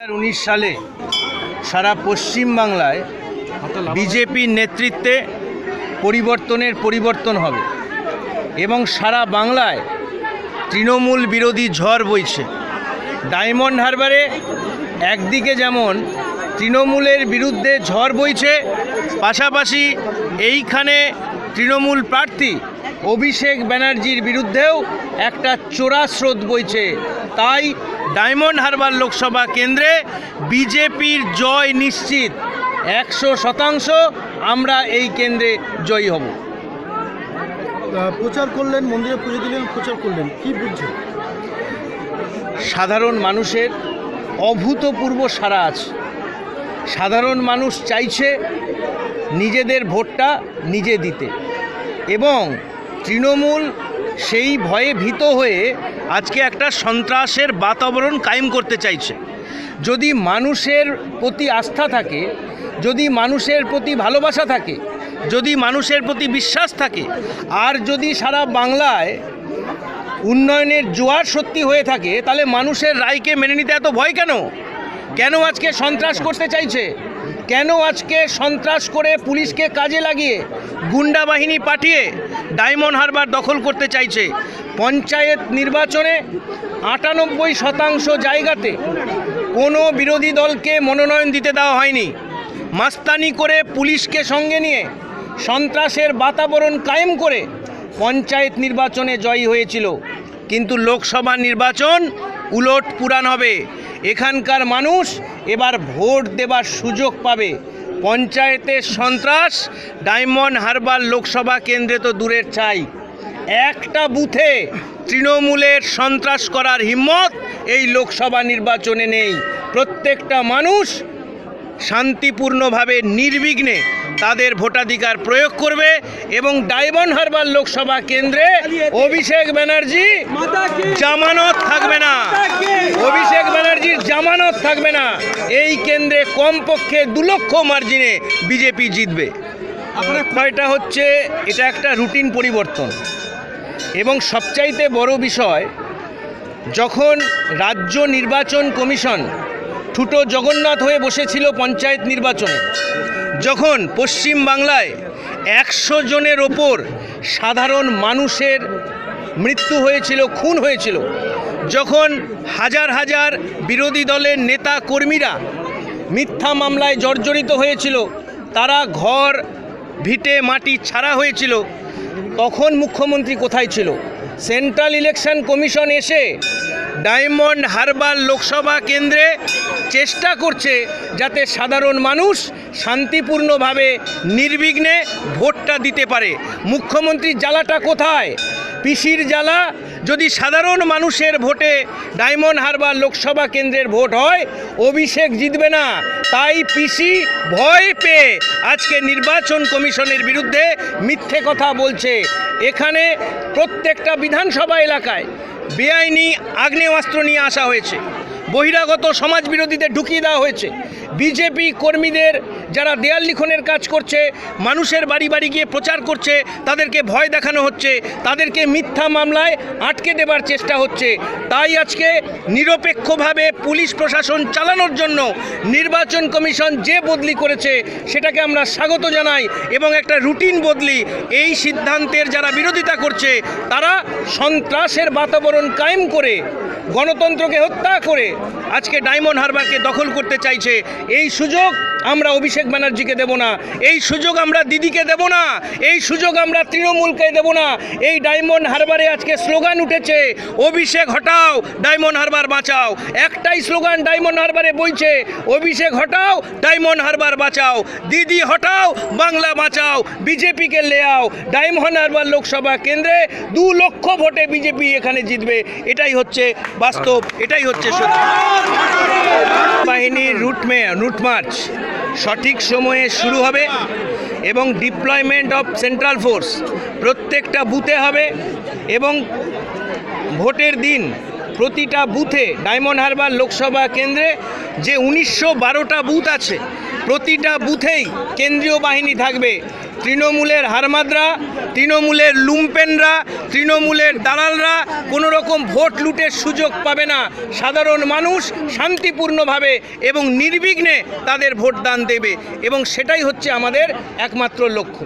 উনিশ সালে সারা পশ্চিম বাংলায় বিজেপির নেতৃত্বে পরিবর্তনের পরিবর্তন হবে এবং সারা বাংলায় তৃণমূল বিরোধী ঝড় বইছে। ডায়মন্ড হারবারে একদিকে যেমন তৃণমূলের বিরুদ্ধে ঝড় বইছে, পাশাপাশি এইখানে তৃণমূল প্রার্থী অভিষেক ব্যানার্জির বিরুদ্ধেও একটা চোরা স্রোত বইছে। তাই ডায়মন্ড হারবার লোকসভা কেন্দ্রে বিজেপির জয় নিশ্চিত। একশো শতাংশ আমরা এই কেন্দ্রে জয়ী হব। প্রচার করলেন মন্দিরে পুজো দিলেন প্রচার করলেন কি বুঝছেন? সাধারণ মানুষের অভূতপূর্ব সারা আছে। সাধারণ মানুষ চাইছে নিজেদের ভোটটা নিজে দিতে। এবং তৃণমূল সেই ভয়ে ভীত হয়ে আজকে একটা সন্ত্রাসের বাতাবরণ কায়েম করতে চাইছে। যদি মানুষের প্রতি আস্থা থাকে, যদি মানুষের প্রতি ভালোবাসা থাকে, যদি মানুষের প্রতি বিশ্বাস থাকে, আর যদি সারা বাংলায় উন্নয়নের জোয়ার সত্যি হয়ে থাকে, তাহলে মানুষের রায়কে মেনে নিতে এত ভয় কেন? কেন আজকে সন্ত্রাস করতে চাইছে? কেন আজকে সন্ত্রাস করে পুলিশকে কাজে লাগিয়ে গুন্ডা বাহিনী পাঠিয়ে ডায়মন্ড হারবার দখল করতে চাইছে? পঞ্চায়েত নির্বাচনে আটানব্বই শতাংশ জায়গাতে কোনো বিরোধী দলকে মনোনয়ন দিতে দেওয়া হয়নি। মাস্তানি করে পুলিশকে সঙ্গে নিয়ে সন্ত্রাসের বাতাবরণ কায়েম করে পঞ্চায়েত নির্বাচনে জয়ী হয়েছিল। কিন্তু লোকসভা নির্বাচন উলট পুরাণ হবে। এখানকার মানুষ এবার ভোট দেবার সুযোগ পাবে। পঞ্চায়েতের সন্ত্রাস, ডায়মন্ড হারবার লোকসভা কেন্দ্রে তো দূরের চাই একটা বুথে তৃণমূলের সন্ত্রাস করার হিম্মত এই লোকসভা নির্বাচনে নেই। প্রত্যেকটা মানুষ শান্তিপূর্ণভাবে নির্বিঘ্নে তাদের ভোটাধিকার প্রয়োগ করবে এবং ডায়মন্ড হারবার লোকসভা কেন্দ্রে অভিষেক ব্যানার্জি জামানত থাকবে না। অভিষেক ব্যানার্জির জামানত থাকবে না। এই কেন্দ্রে কমপক্ষে দু লক্ষ মার্জিনে বিজেপি জিতবে। বিষয়টা হচ্ছে এটা একটা রুটিন পরিবর্তন। এবং সবচাইতে বড় বিষয়, যখন রাজ্য নির্বাচন কমিশন ঠুটো জগন্নাথ হয়ে বসেছিল পঞ্চায়েত নির্বাচনে, যখন পশ্চিম বাংলায় একশো জনের ওপর সাধারণ মানুষের মৃত্যু হয়েছিল, খুন হয়েছিল, যখন হাজার হাজার বিরোধী দলের নেতা কর্মীরা মিথ্যা মামলায় জর্জরিত হয়েছিল, তারা ঘর, ভিটে, মাটি ছাড়া হয়েছিল তখন মুখ্যমন্ত্রী কোথায় ছিল? সেন্ট্রাল ইলেকশন কমিশন এসে ডায়মন্ড হারবার লোকসভা কেন্দ্রে চেষ্টা করছে যাতে সাধারণ মানুষ শান্তিপূর্ণভাবে নির্বিঘ্নে ভোটটা দিতে পারে। মুখ্যমন্ত্রী জ্বালাটা কোথায়? পিসির জ্বালা। যদি সাধারণ মানুষের ভোটে ডায়মন্ড হারবার লোকসভা কেন্দ্রের ভোট হয়, অভিষেক জিতবে না। তাই পিসি ভয় পেয়ে আজকে নির্বাচন কমিশনের বিরুদ্ধে মিথ্যে কথা বলছে। এখানে প্রত্যেকটা বিধানসভা এলাকায় বেআইনি আগ্নেয়াস্ত্র নিয়ে আসা হয়েছে। বহিরাগত সমাজ বিরোধীদের ঢুকিয়ে দেওয়া হয়েছে। বিজেপি কর্মীদের যারা দেয়াল লিখনের কাজ করছে, মানুষের বাড়ি বাড়ি গিয়ে প্রচার করছে, তাদেরকে ভয় দেখানো হচ্ছে, তাদেরকে মিথ্যা মামলায় আটকে দেবার চেষ্টা হচ্ছে। তাই আজকে নিরপেক্ষভাবে পুলিশ প্রশাসন চালানোর জন্য নির্বাচন কমিশন যে বদলি করেছে, সেটাকে আমরা স্বাগত জানাই এবং একটা রুটিন বদলি। এই সিদ্ধান্তের যারা বিরোধিতা করছে, তারা সন্ত্রাসের বাতাবরণ কায়েম করে, গণতন্ত্রকে হত্যা করে আজকে ডায়মন্ড হারবারকে দখল করতে চাইছে। এই সুযোগ আমরা অভিষেক ব্যানার্জিকে দেব না। এই সুযোগ আমরা দিদিকে দেব না। এই সুযোগ আমরা তৃণমূলকে দেব না। এই ডায়মন্ড হারবারে আজকে স্লোগান উঠেছে, অভিষেক হটাও, ডায়মন্ড হারবার বাঁচাও। একটাই স্লোগান ডায়মন্ড হারবারে বইছে, অভিষেক হটাও, ডায়মন্ড হারবার বাঁচাও। দিদি হটাও, বাংলা বাঁচাও, বিজেপিকে লেয়াও ডায়মন্ড হারবার লোকসভা কেন্দ্রে দু লক্ষ ভোটে বিজেপি এখানে জিতবে। এটাই হচ্ছে বাস্তব, এটাই হচ্ছে সত্যি। বাহিনীর রুট মে, রুট মার্চ। সঠিক সময়ে শুরু হবে এবং ডিপ্লয়মেন্ট অফ সেন্ট্রাল ফোর্স প্রত্যেকটা বুথে হবে এবং ভোটের দিন প্রতিটা বুথে ডায়মন্ড হারবার লোকসভা কেন্দ্রে যে উনিশশো বারোটা বুথ আছে, প্রতিটা বুথেই কেন্দ্রীয় বাহিনী থাকবে। তৃণমূলের হারমাদরা, তৃণমূলের লুম্পেনরা তৃণমূলের দালালরা কোনো রকম ভোট লুটের সুযোগ পাবে না। সাধারণ মানুষ শান্তিপূর্ণভাবে এবং নির্বিঘ্নে তাদের ভোটদান দেবে এবং সেটাই হচ্ছে আমাদের একমাত্র লক্ষ্য।